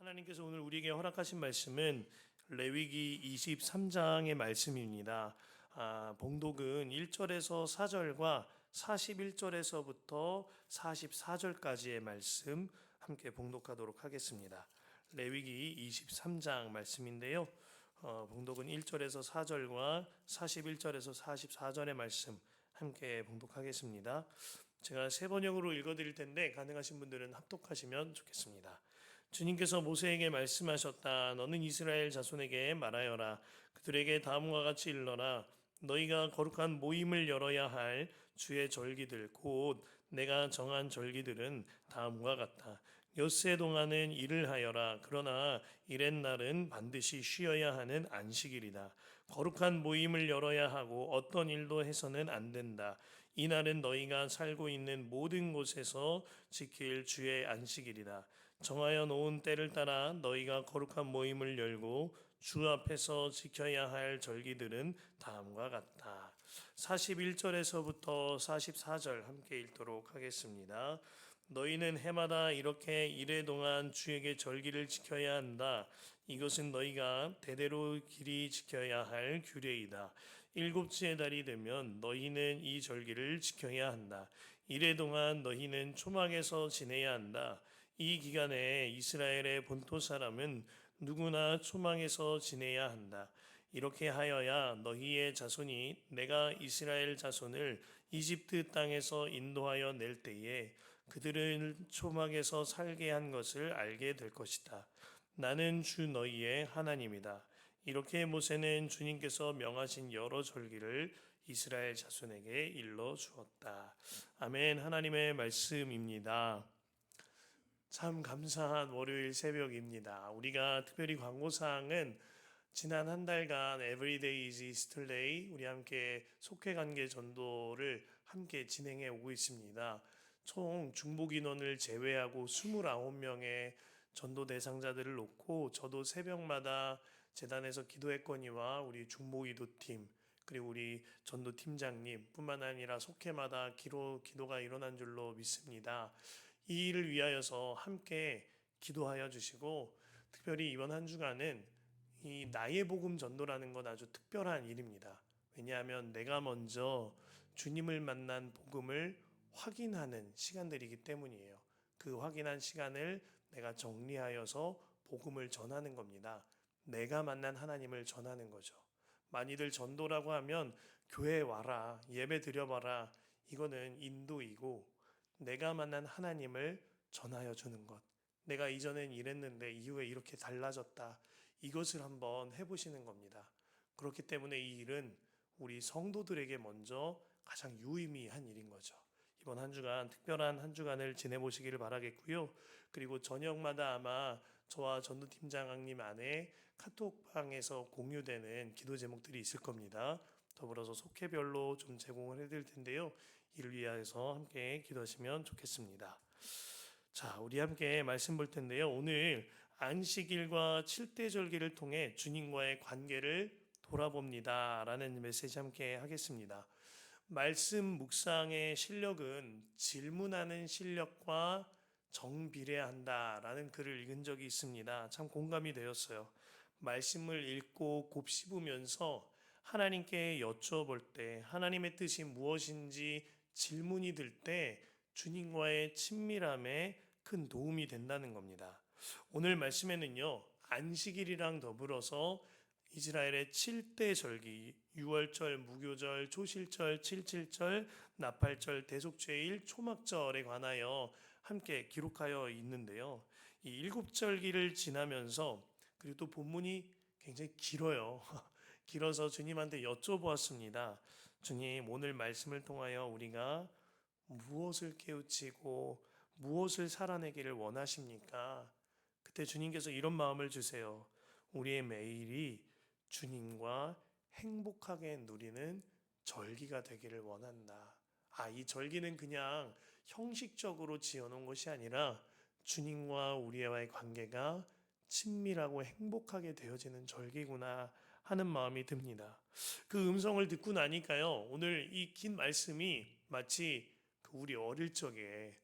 하나님께서 오늘 우리에게 허락하신 말씀은 레위기 23장의 말씀입니다. 아, 봉독은 1절에서 4절과 41절에서부터 44절까지의 말씀 함께 봉독하도록 하겠습니다. 레위기 23장 말씀인데요. 어, 봉독은 1절에서 4절과 41절에서 44절의 말씀 함께 봉독하겠습니다. 제가 세 번역으로 읽어드릴 텐데 가능하신 분들은 합독하시면 좋겠습니다. 주님께서 모세에게 말씀하셨다. 너는 이스라엘 자손에게 말하여라. 그들에게 다음과 같이 일러라. 너희가 거룩한 모임을 열어야 할 주의 절기들 곧 내가 정한 절기들은 다음과 같다. 엿새 동안은 일을 하여라. 그러나 이렛 날은 반드시 쉬어야 하는 안식일이다. 거룩한 모임을 열어야 하고 어떤 일도 해서는 안 된다. 이 날은 너희가 살고 있는 모든 곳에서 지킬 주의 안식일이다. 정하여 놓은 때를 따라 너희가 거룩한 모임을 열고 주 앞에서 지켜야 할 절기들은 다음과 같다. 41절에서부터 44절 함께 읽도록 하겠습니다. 너희는 해마다 이렇게 이래 동안 주에게 절기를 지켜야 한다. 이것은 너희가 대대로 길이 지켜야 할 규례이다. 일곱째 달이 되면 너희는 이 절기를 지켜야 한다. 이래 동안 너희는 초막에서 지내야 한다. 이 기간에 이스라엘의 본토 사람은 누구나 초망에서 지내야 한다. 이렇게 하여야 너희의 자손이 내가 이스라엘 자손을 이집트 땅에서 인도하여 낼 때에 그들을 초막에서 살게 한 것을 알게 될 것이다. 나는 주 너희의 하나님이다. 이렇게 모세는 주님께서 명하신 여러 절기를 이스라엘 자손에게 일러 주었다. 아멘. 하나님의 말씀입니다. 참 감사한 월요일 새벽입니다. 우리가 특별히 광고사항은 지난 한 달간 Everyday is Easter Day 우리 함께 속회 관계 전도를 함께 진행해 오고 있습니다. 총 중복 인원을 제외하고 29명의 전도 대상자들을 놓고 저도 새벽마다 재단에서 기도했거니와 우리 중복 이도팀 그리고 우리 전도 팀장님 뿐만 아니라 속회마다 기도, 기도가 일어난 줄로 믿습니다. 이 일을 위하여서 함께 기도하여 주시고 특별히 이번 한 주간은 이 나의 복음 전도라는 건 아주 특별한 일입니다. 왜냐하면 내가 먼저 주님을 만난 복음을 확인하는 시간들이기 때문이에요. 그 확인한 시간을 내가 정리하여서 복음을 전하는 겁니다. 내가 만난 하나님을 전하는 거죠. 많이들 전도라고 하면 교회 와라, 예배 드려봐라. 이거는 인도이고 내가 만난 하나님을 전하여 주는 것. 내가 이전엔 이랬는데 이후에 이렇게 달라졌다. 이것을 한번 해보시는 겁니다. 그렇기 때문에 이 일은 우리 성도들에게 먼저 가장 유의미한 일인 거죠. 이번 한 주간 특별한 한 주간을 지내보시기를 바라겠고요. 그리고 저녁마다 아마 저와 전도팀장님 안에 카톡방에서 공유되는 기도 제목들이 있을 겁니다. 더불어서 속회별로 좀 제공을 해드릴 텐데요. 이를 위하여서 함께 기도하시면 좋겠습니다. 자, 우리 함께 말씀 볼 텐데요. 오늘 안식일과 칠대절기를 통해 주님과의 관계를 돌아봅니다. 라는 메시지 함께 하겠습니다. 말씀 묵상의 실력은 질문하는 실력과 정비례한다. 라는 글을 읽은 적이 있습니다. 참 공감이 되었어요. 말씀을 읽고 곱씹으면서 하나님께 여쭤볼 때 하나님의 뜻이 무엇인지 질문이 들 때 주님과의 친밀함에 큰 도움이 된다는 겁니다. 오늘 말씀에는요, 안식일이랑 더불어서 이스라엘의 7대 절기, 6월절, 무교절, 초실절, 칠칠절, 나팔절, 대속죄일, 초막절에 관하여 함께 기록하여 있는데요. 이 일곱 절기를 지나면서 그리고 또 본문이 굉장히 길어요. 길어서 주님한테 여쭤보았습니다. 주님, 오늘 말씀을 통하여 우리가 무엇을 깨우치고 무엇을 살아내기를 원하십니까? 그때 주님께서 이런 마음을 주세요. 우리의 매일이 주님과 행복하게 누리는 절기가 되기를 원한다. 아, 이 절기는 그냥 형식적으로 지어놓은 것이 아니라 주님과 우리와의 관계가 친밀하고 행복하게 되어지는 절기구나 하는 마음이 듭니다. 그 음성을 듣고 나니까요, 오늘 이 긴 말씀이 마치 그 우리 어릴 적에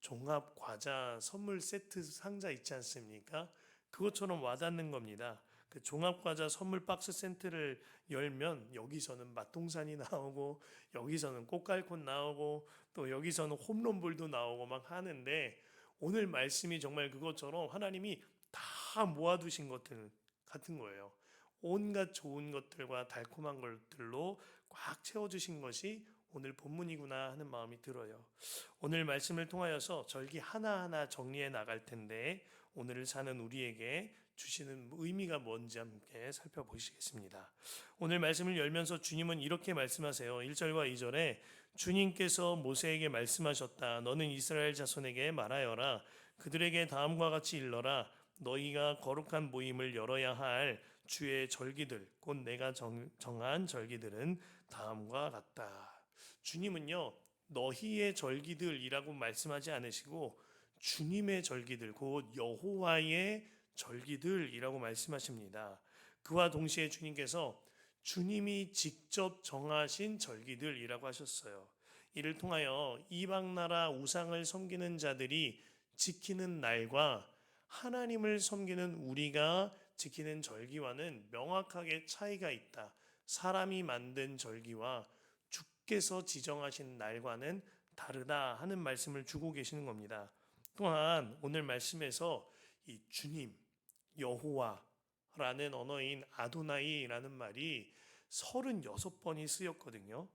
종합 과자 선물 세트 상자 있지 않습니까? 그것처럼 와닿는 겁니다. 그 종합 과자 선물 박스 센트를 열면 여기서는 맛동산이 나오고 여기서는 꽃갈콘 나오고 또 여기서는 홈런볼도 나오고 막 하는데 오늘 말씀이 정말 그것처럼 하나님이 다 모아두신 것들 같은 거예요. 온갖 좋은 것들과 달콤한 것들로 꽉 채워주신 것이 오늘 본문이구나 하는 마음이 들어요. 오늘 말씀을 통하여서 절기 하나하나 정리해 나갈 텐데 오늘을 사는 우리에게 주시는 의미가 뭔지 함께 살펴보시겠습니다. 오늘 말씀을 열면서 주님은 이렇게 말씀하세요. 1절과 2절에 주님께서 모세에게 말씀하셨다. 너는 이스라엘 자손에게 말하여라. 그들에게 다음과 같이 일러라. 너희가 거룩한 모임을 열어야 할 주의 절기들, 곧 내가 정, 정한 절기들은 다음과 같다. 주님은요, 너희의 절기들이라고 말씀하지 않으시고 주님의 절기들, 곧 여호와의 절기들이라고 말씀하십니다. 그와 동시에 주님께서 주님이 직접 정하신 절기들이라고 하셨어요. 이를 통하여 이방 나라 우상을 섬기는 자들이 지키는 날과 하나님을 섬기는 우리가 지키는 절기와는 명확하게 차이가 있다. 사람이 만든 절기와 주께서 지정하신 날과는 다르다 하는 말씀을 주고 계시는 겁니다. 또한 오늘 말씀에서 이 주님, 여호와라는 언어인 아도나이라는 말이 36번이 쓰였거든요.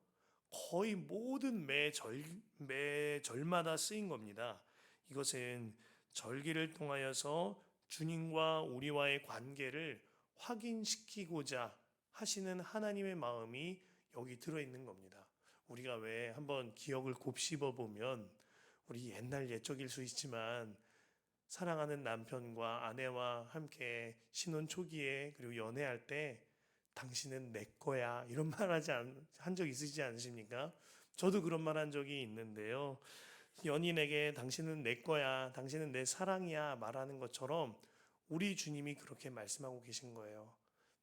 거의 모든 매 절 매 절마다 쓰인 겁니다. 이것은 절기를 통하여서 주님과 우리와의 관계를 확인시키고자 하시는 하나님의 마음이 여기 들어 있는 겁니다. 우리가 왜 한번 기억을 곱씹어 보면 우리 옛날 옛적일 수 있지만 사랑하는 남편과 아내와 함께 신혼 초기에 그리고 연애할 때 당신은 내 거야 이런 말 하지 한 적 있으시지 않으십니까? 저도 그런 말 한 적이 있는데요. 연인에게 당신은 내 거야, 당신은 내 사랑이야 말하는 것처럼 우리 주님이 그렇게 말씀하고 계신 거예요.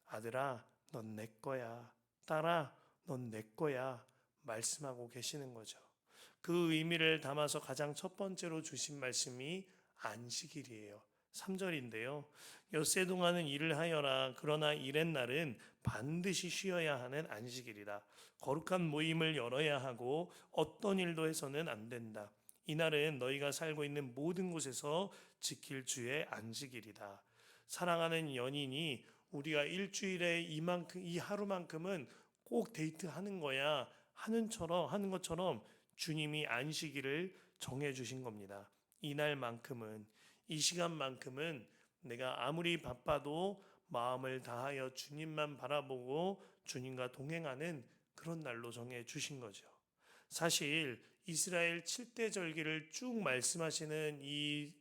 아들아, 넌 내 거야. 딸아, 넌 내 거야. 말씀하고 계시는 거죠. 그 의미를 담아서 가장 첫 번째로 주신 말씀이 안식일이에요. 3절인데요. 엿새 동안은 일을 하여라. 그러나 일의 날은 반드시 쉬어야 하는 안식일이다. 거룩한 모임을 열어야 하고 어떤 일도 해서는 안 된다. 이날은 너희가 살고 있는 모든 곳에서 지킬 주의 안식일이다. 사랑하는 연인이 우리가 일주일에 이만큼 이 하루만큼은 꼭 데이트하는 거야 하는처럼 하는 것처럼 주님이 안식일을 정해 주신 겁니다. 이날만큼은 이 시간만큼은 내가 아무리 바빠도 마음을 다하여 주님만 바라보고 주님과 동행하는 그런 날로 정해 주신 거죠. 사실 이스라엘 7대 절기를 쭉 말씀하시는 이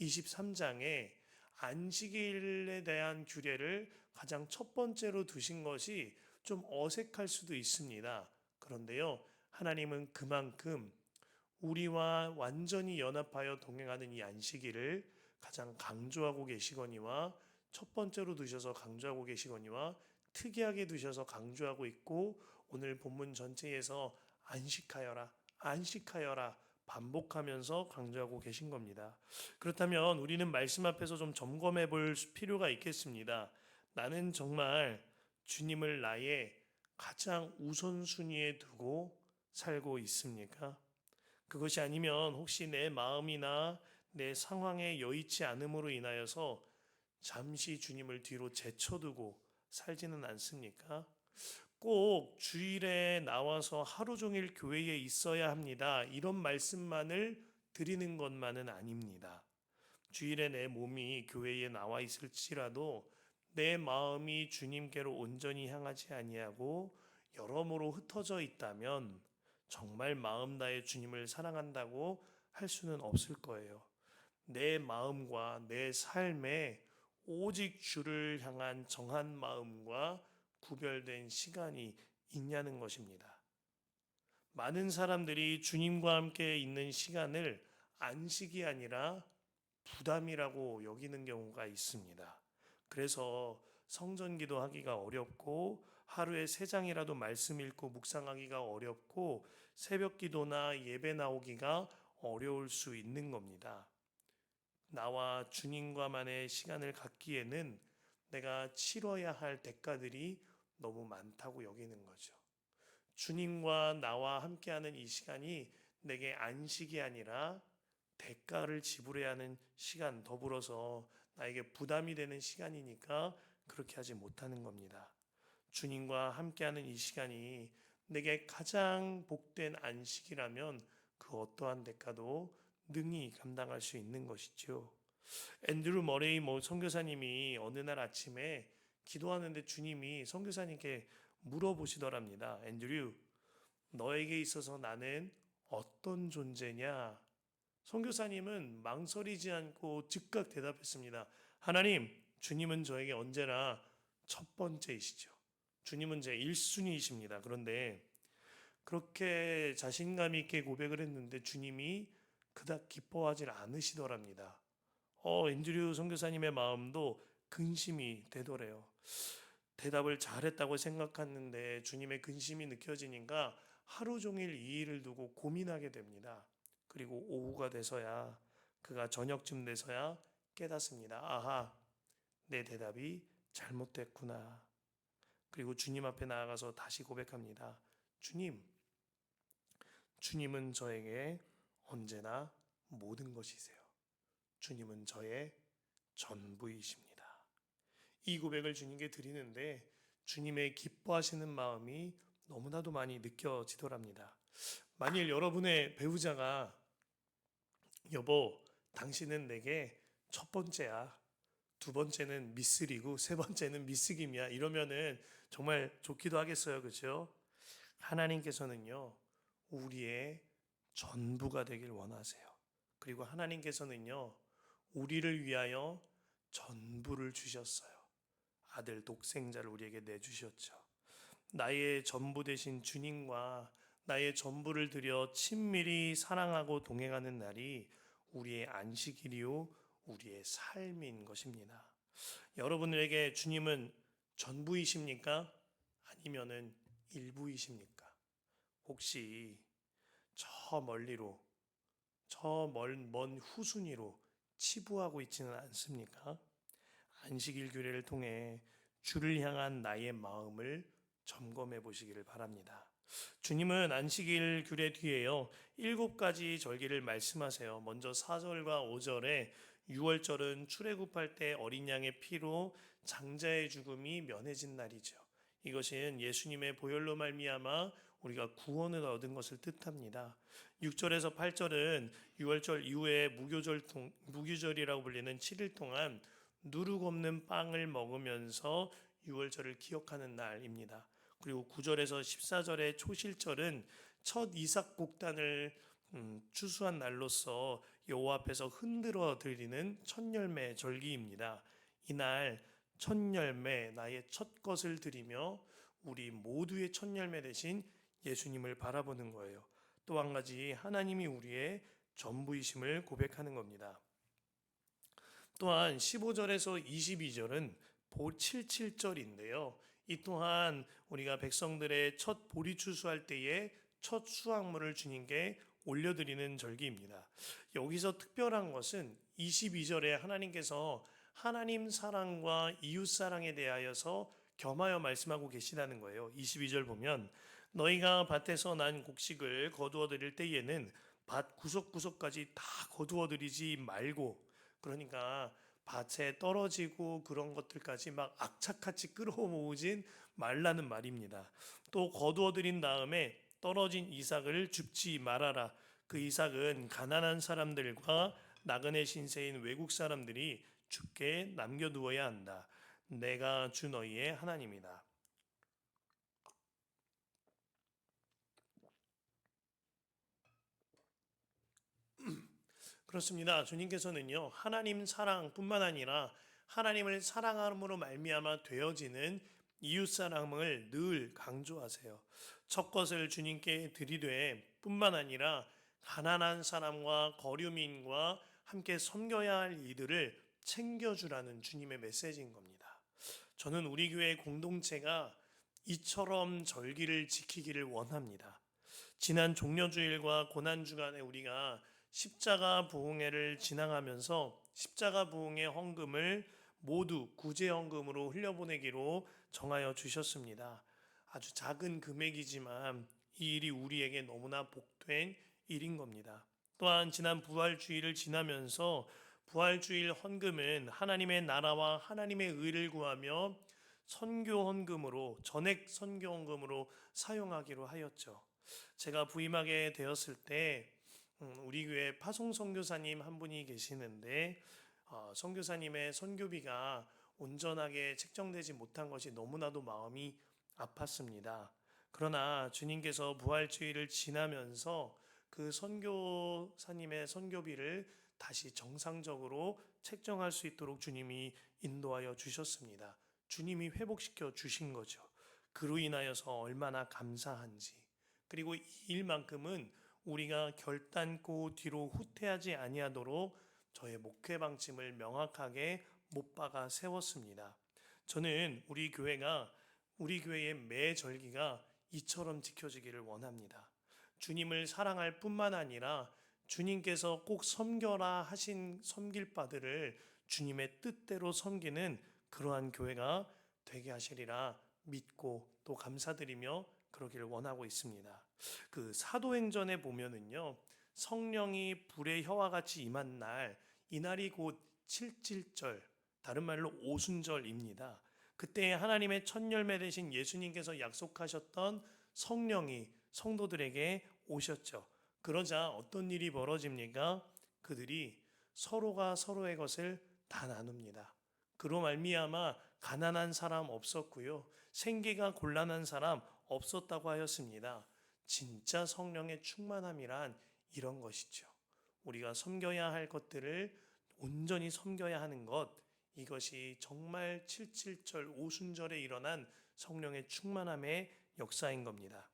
23장에 안식일에 대한 규례를 가장 첫 번째로 두신 것이 좀 어색할 수도 있습니다. 그런데요, 하나님은 그만큼 우리와 완전히 연합하여 동행하는 이 안식일을 가장 강조하고 계시거니와 첫 번째로 두셔서 강조하고 계시거니와 특이하게 두셔서 강조하고 있고 오늘 본문 전체에서 안식하여라, 안식하여라 반복하면서 강조하고 계신 겁니다. 그렇다면 우리는 말씀 앞에서 좀 점검해 볼 필요가 있겠습니다. 나는 정말 주님을 나의 가장 우선순위에 두고 살고 있습니까? 그것이 아니면 혹시 내 마음이나 내 상황에 여의치 않음으로 인하여서 잠시 주님을 뒤로 제쳐두고 살지는 않습니까? 꼭 주일에 나와서 하루 종일 교회에 있어야 합니다. 이런 말씀만을 드리는 것만은 아닙니다. 주일에 내 몸이 교회에 나와 있을지라도 내 마음이 주님께로 온전히 향하지 아니하고 여러모로 흩어져 있다면 정말 마음 다해 주님을 사랑한다고 할 수는 없을 거예요. 내 마음과 내 삶에 오직 주를 향한 정한 마음과 구별된 시간이 있냐는 것입니다. 많은 사람들이 주님과 함께 있는 시간을 안식이 아니라 부담이라고 여기는 경우가 있습니다. 그래서 성전 기도하기가 어렵고 하루에 세 장이라도 말씀 읽고 묵상하기가 어렵고 새벽 기도나 예배 나오기가 어려울 수 있는 겁니다. 나와 주님과만의 시간을 갖기에는 내가 치러야 할 대가들이 너무 많다고 여기는 거죠. 주님과 나와 함께하는 이 시간이 내게 안식이 아니라 대가를 지불해야 하는 시간 더불어서 나에게 부담이 되는 시간이니까 그렇게 하지 못하는 겁니다. 주님과 함께하는 이 시간이 내게 가장 복된 안식이라면 그 어떠한 대가도 능히 감당할 수 있는 것이죠. 앤드루 머레이 뭐 선교사님이 어느 날 아침에 기도하는데 주님이 선교사님께 물어보시더랍니다. 앤드류, 너에게 있어서 나는 어떤 존재냐? 선교사님은 망설이지 않고 즉각 대답했습니다. 하나님, 주님은 저에게 언제나 첫 번째이시죠. 주님은 제 1순위이십니다. 그런데 그렇게 자신감 있게 고백을 했는데 주님이 그닥 기뻐하지 않으시더랍니다. 어, 앤드류 선교사님의 마음도 근심이 되더래요. 대답을 잘했다고 생각했는데 주님의 근심이 느껴지니까 하루 종일 이 일을 두고 고민하게 됩니다. 그리고 오후가 돼서야 그가 저녁쯤 돼서야 깨닫습니다. 아하, 내 대답이 잘못됐구나. 그리고 주님 앞에 나아가서 다시 고백합니다. 주님, 주님은 저에게 언제나 모든 것이세요. 주님은 저의 전부이십니다. 이 고백을 주님께 드리는데 주님의 기뻐하시는 마음이 너무나도 많이 느껴지더랍니다. 만일 여러분의 배우자가 여보, 당신은 내게 첫 번째야. 두 번째는 미스리고 세 번째는 미스김이야. 이러면은 정말 좋기도 하겠어요. 그렇죠? 하나님께서는요. 우리의 전부가 되길 원하세요. 그리고 하나님께서는요. 우리를 위하여 전부를 주셨어요. 아들 독생자를 우리에게 내주셨죠. 나의 전부 되신 주님과 나의 전부를 들여 친밀히 사랑하고 동행하는 날이 우리의 안식일이요, 우리의 삶인 것입니다. 여러분에게 주님은 전부이십니까? 아니면은 일부이십니까? 혹시 저 멀리로, 저먼 후순위로 치부하고 있지는 않습니까? 안식일 규례를 통해 주를 향한 나의 마음을 점검해 보시기를 바랍니다. 주님은 안식일 규례 뒤에요. 일곱 가지 절기를 말씀하세요. 먼저 4절과 5절에 6월절은 출애굽할 때 어린 양의 피로 장자의 죽음이 면해진 날이죠. 이것은 예수님의 보혈로 말미암아 우리가 구원을 얻은 것을 뜻합니다. 6절에서 8절은 6월절 이후에 무교절 무교절이라고 불리는 7일 동안 누룩 없는 빵을 먹으면서 6월절을 기억하는 날입니다. 그리고 9절에서 14절의 초실절은 첫 이삭 곡단을 음, 추수한 날로서 여호와 앞에서 흔들어 드리는 첫 열매 절기입니다. 이날 첫 열매 나의 첫 것을 드리며 우리 모두의 첫 열매 대신 예수님을 바라보는 거예요. 또 한 가지 하나님이 우리의 전부이심을 고백하는 겁니다. 또한 15절에서 22절은 보 77절인데요. 이 또한 우리가 백성들의 첫 보리 추수할 때에 첫 수확물을 주님께 올려드리는 절기입니다. 여기서 특별한 것은 22절에 하나님께서 하나님 사랑과 이웃 사랑에 대하여서 겸하여 말씀하고 계시다는 거예요. 22절 보면 너희가 밭에서 난 곡식을 거두어 드릴 때에는 밭 구석구석까지 다 거두어 드리지 말고 그러니까 밭에 떨어지고 그런 것들까지 막 악착같이 끌어모으진 말라는 말입니다. 또 거두어 들인 다음에 떨어진 이삭을 줍지 말아라. 그 이삭은 가난한 사람들과 나그네 신세인 외국 사람들이 죽게 남겨두어야 한다. 내가 주 너희의 하나님이다. 그렇습니다. 주님께서는요 하나님 사랑뿐만 아니라 하나님을 사랑함으로 말미암아 되어지는 이웃 사랑을 늘 강조하세요. 첫 것을 주님께 드리되 뿐만 아니라 가난한 사람과 거류민과 함께 섬겨야 할 이들을 챙겨주라는 주님의 메시지인 겁니다. 저는 우리 교회 공동체가 이처럼 절기를 지키기를 원합니다. 지난 종려주일과 고난 주간에 우리가 십자가 부흥회를 진행하면서 십자가 부흥회 헌금을 모두 구제 헌금으로 흘려보내기로 정하여 주셨습니다. 아주 작은 금액이지만 이 일이 우리에게 너무나 복된 일인 겁니다. 또한 지난 부활주의를 지나면서 부활주일 헌금은 하나님의 나라와 하나님의 의를 구하며 선교 헌금으로 전액 선교 헌금으로 사용하기로 하였죠. 제가 부임하게 되었을 때 음, 우리 교회 파송 선교사님 한 분이 계시는데 어, 선교사님의 선교비가 온전하게 책정되지 못한 것이 너무나도 마음이 아팠습니다. 그러나 주님께서 부활주의를 지나면서 그 선교사님의 선교비를 다시 정상적으로 책정할 수 있도록 주님이 인도하여 주셨습니다. 주님이 회복시켜 주신 거죠. 그로 인하여서 얼마나 감사한지. 그리고 이 일만큼은 우리가 결단코 뒤로 후퇴하지 아니하도록 저의 목회 방침을 명확하게 못 박아 세웠습니다. 저는 우리 교회가 우리 교회의 매 절기가 이처럼 지켜지기를 원합니다. 주님을 사랑할 뿐만 아니라 주님께서 꼭 섬겨라 하신 섬길 바들을 주님의 뜻대로 섬기는 그러한 교회가 되게 하시리라 믿고 또 감사드리며 그러기를 원하고 있습니다. 그 사도행전에 보면은요. 성령이 불의 혀와 같이 임한 날 이날이 곧 칠칠절 다른 말로 오순절입니다. 그때 하나님의 첫 열매 되신 예수님께서 약속하셨던 성령이 성도들에게 오셨죠. 그러자 어떤 일이 벌어집니까? 그들이 서로가 서로의 것을 다 나눕니다. 그로 말미암아 가난한 사람 없었고요. 생계가 곤란한 사람 없었다고 하였습니다. 진짜 성령의 충만함이란 이런 것이죠. 우리가 섬겨야 할 것들을 온전히 섬겨야 하는 것 이것이 정말 77절 오순절에 일어난 성령의 충만함의 역사인 겁니다.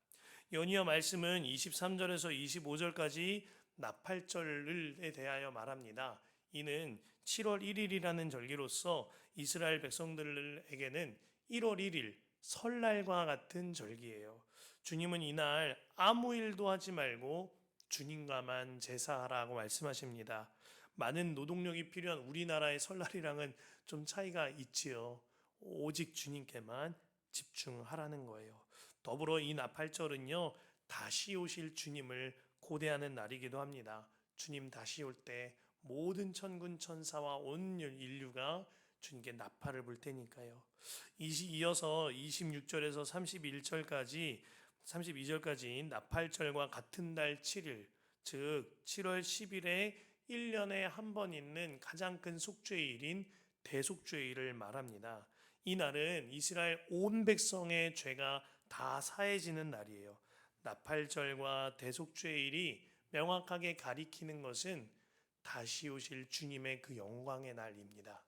연이어 말씀은 23절에서 25절까지 나팔절에 대하여 말합니다. 이는 7월 1일이라는 절기로서 이스라엘 백성들에게는 1월 1일 설날과 같은 절기예요. 주님은 이날 아무 일도 하지 말고 주님과만 제사하라고 말씀하십니다. 많은 노동력이 필요한 우리나라의 설날이랑은 좀 차이가 있지요. 오직 주님께만 집중하라는 거예요. 더불어 이 나팔절은요, 다시 오실 주님을 고대하는 날이기도 합니다. 주님 다시 올 때 모든 천군 천사와 온 인류가 주님께 나팔을 불 테니까요. 이어서 26절에서 31절까지 32절까지 나팔절과 같은 달 7일, 즉 7월 10일에 1년에 한 번 있는 가장 큰 속죄일인 대속죄일을 말합니다. 이 날은 이스라엘 온 백성의 죄가 다 사해지는 날이에요. 나팔절과 대속죄일이 명확하게 가리키는 것은 다시 오실 주님의 그 영광의 날입니다.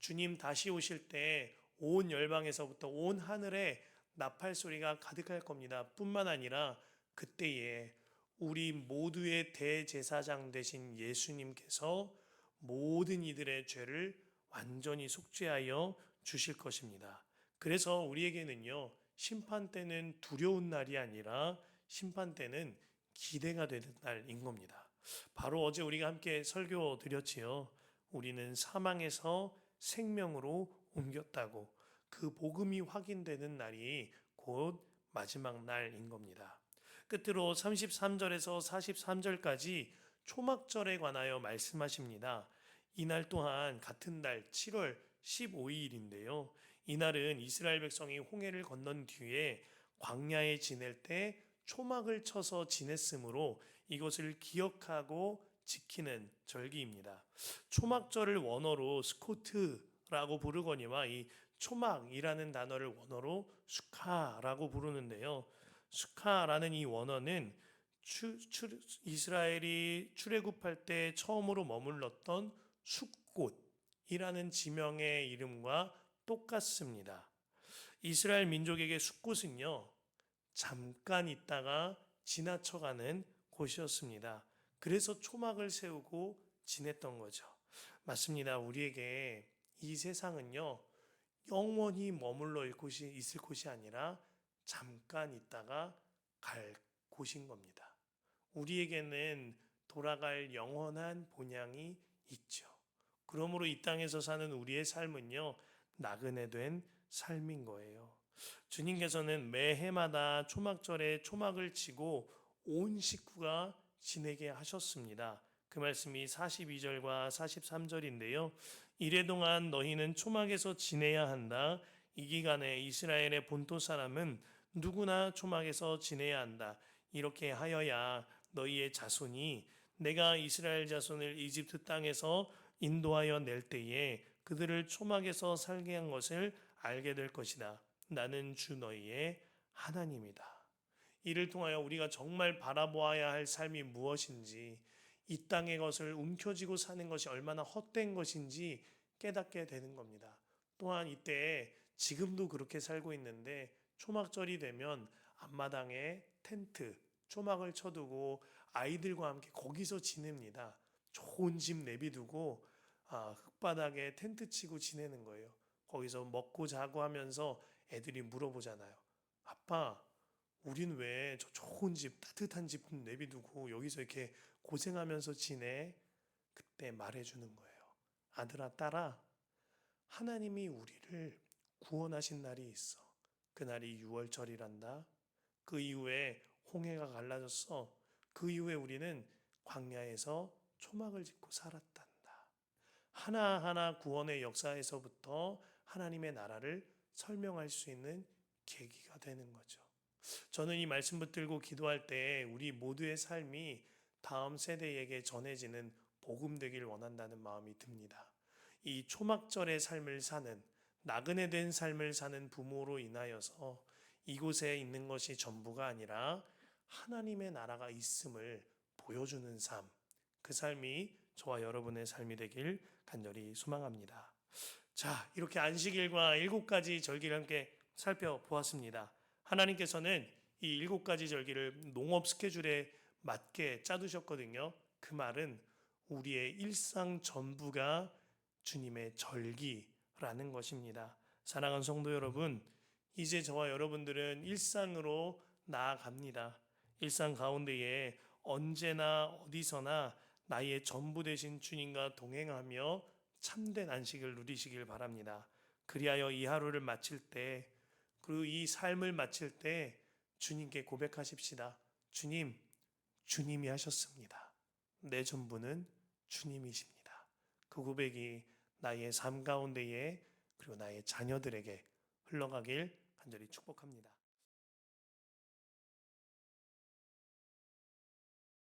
주님 다시 오실 때 온 열방에서부터 온 하늘에 나팔 소리가 가득할 겁니다. 뿐만 아니라 그때에 우리 모두의 대제사장 되신 예수님께서 모든 이들의 죄를 완전히 속죄하여 주실 것입니다. 그래서 우리에게는요, 심판 때는 두려운 날이 아니라 심판 때는 기대가 되는 날인 겁니다. 바로 어제 우리가 함께 설교 드렸지요. 우리는 사망에서 생명으로 옮겼다고 그 복음이 확인되는 날이 곧 마지막 날인 겁니다. 끝으로 33절에서 43절까지 초막절에 관하여 말씀하십니다. 이날 또한 같은 달 7월 15일인데요. 이날은 이스라엘 백성이 홍해를 건넌 뒤에 광야에 지낼 때 초막을 쳐서 지냈으므로 이것을 기억하고 지키는 절기입니다. 초막절을 원어로 스코트라고 부르거니와 이 초막이라는 단어를 원어로 수카라고 부르는데요. 수카라는 이 원어는 추, 추, 이스라엘이 출애굽할 때 처음으로 머물렀던 숫꽃이라는 지명의 이름과 똑같습니다. 이스라엘 민족에게 숫꽃은요 잠깐 있다가 지나쳐가는 곳이었습니다. 그래서 초막을 세우고 지냈던 거죠. 맞습니다. 우리에게 이 세상은요 영원히 머물러 있을 곳이, 아니라 잠깐 있다가 갈 곳인 겁니다. 우리에게는 돌아갈 영원한 본향이 있죠. 그러므로 이 땅에서 사는 우리의 삶은요, 나그네 된 삶인 거예요. 주님께서는 매해마다 초막절에 초막을 치고 온 식구가 지내게 하셨습니다. 그 말씀이 42절과 43절인데요. 이래 동안 너희는 초막에서 지내야 한다. 이 기간에 이스라엘의 본토 사람은 누구나 초막에서 지내야 한다. 이렇게 하여야 너희의 자손이 내가 이스라엘 자손을 이집트 땅에서 인도하여 낼 때에 그들을 초막에서 살게 한 것을 알게 될 것이다. 나는 주 너희의 하나님이다. 이를 통하여 우리가 정말 바라보아야 할 삶이 무엇인지 이 땅의 것을 움켜쥐고 사는 것이 얼마나 헛된 것인지 깨닫게 되는 겁니다. 또한 이때 지금도 그렇게 살고 있는데 초막절이 되면 앞마당에 텐트, 초막을 쳐두고 아이들과 함께 거기서 지냅니다. 좋은 집 내비두고 아, 흙바닥에 텐트 치고 지내는 거예요. 거기서 먹고 자고 하면서 애들이 물어보잖아요. 아빠, 우린 왜 저 좋은 집, 따뜻한 집 내비두고 여기서 이렇게 고생하면서 지내? 그때 말해주는 거예요. 아들아, 딸아, 하나님이 우리를 구원하신 날이 있어. 그날이 6월절이란다. 그 이후에 홍해가 갈라졌어. 그 이후에 우리는 광야에서 초막을 짓고 살았단다. 하나하나 구원의 역사에서부터 하나님의 나라를 설명할 수 있는 계기가 되는 거죠. 저는 이 말씀 붙들고 기도할 때 우리 모두의 삶이 다음 세대에게 전해지는 복음 되길 원한다는 마음이 듭니다. 이 초막절의 삶을 사는 나그네 된 삶을 사는 부모로 인하여서 이곳에 있는 것이 전부가 아니라 하나님의 나라가 있음을 보여주는 삶, 그 삶이 저와 여러분의 삶이 되길 간절히 소망합니다. 자, 이렇게 안식일과 일곱 가지 절기를 함께 살펴보았습니다. 하나님께서는 이 일곱 가지 절기를 농업 스케줄에 맞게 짜두셨거든요. 그 말은 우리의 일상 전부가 주님의 절기라는 것입니다. 사랑하는 성도 여러분, 이제 저와 여러분들은 일상으로 나아갑니다. 일상 가운데에 언제나 어디서나 나의 전부 되신 주님과 동행하며 참된 안식을 누리시길 바랍니다. 그리하여 이 하루를 마칠 때, 그리고 이 삶을 마칠 때 주님께 고백하십시다. 주님, 주님이 하셨습니다. 내 전부는 주님이십니다. 그 고백이 나의 삶 가운데에 그리고 나의 자녀들에게 흘러가길 간절히 축복합니다.